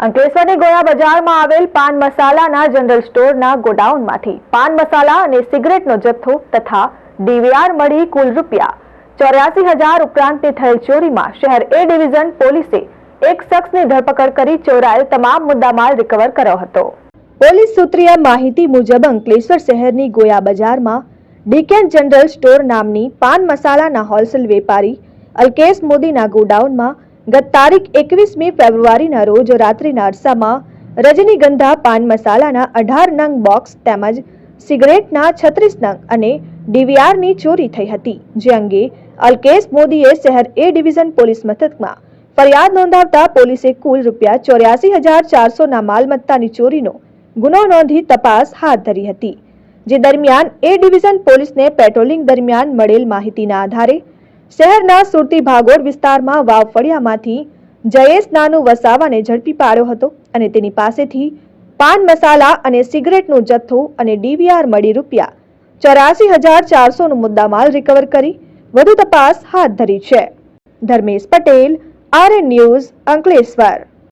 અંકલેશ્વરની ગોળા બજારમાં આવેલ પાન મસાલાના જનરલ સ્ટોરના ગોડાઉનમાંથી. પાન મસાલા અને સિગરેટનો જથ્થો તથા ડીવીઆર મળી કુલ રૂપિયા ચોર્યાસી હજાર ઉપરાંતની થયેલ ચોરીમાં શહેર એ ડિવિઝન પોલીસે એક શખ્સની ધરપકડ કરી ચોરાયેલ તમામ મુદ્દામાલ રિકવર કર્યો હતો. પોલીસ સૂત્રીય માહિતી મુજબ અંકલેશ્વર શહેરની ગોયા બજારમાં ડીકેન જનરલ સ્ટોર નામની પાન મસાલાના હોલસેલ વેપારી અલ્કેશ મોદીના ગોડાઉનમાં ગત તારીખ એકવીસમી ફેબ્રુઆરીના રોજ રાત્રિના અરસામાં રજનીગંધા, પાન મસાલાના અઢાર નંગ બોક્સ તેમજ સિગરેટના છત્રીસ નંગ અને ડીવીઆરની ચોરી થઈ હતી, જે અંગે અલ્કેશ મોદીએ શહેર એ ડિવિઝન પોલીસ મથકમાં ફરિયાદ નોંધાવતા પોલીસે કુલ રૂપિયા ચોર્યાસી હજાર ચારસોના માલમત્તાની ચોરીનો ગુનો નોંધી તપાસ હાથ ધરી હતી, જે દરમિયાન એ ડિવિઝન પોલીસને પેટ્રોલિંગ દરમિયાન મળેલ માહિતીના આધારે શહેરના સુરતી ભાગોળ વિસ્તારમાં વાવ ફળિયામાંથી જયેશ નાનુ વસાવાને ઝડપી પાડ્યો હતો અને તેની પાસેથી પાન મસાલા અને સિગરેટનો જથ્થો અને ડીવીઆર મળી રૂપિયા ચોરાસી હજાર ચારસોનો મુદ્દામાલ રિકવર કરી. વધુ તપાસ હાથ ધરી છે. Dharmesh Patel, RN news, Ankleshwar.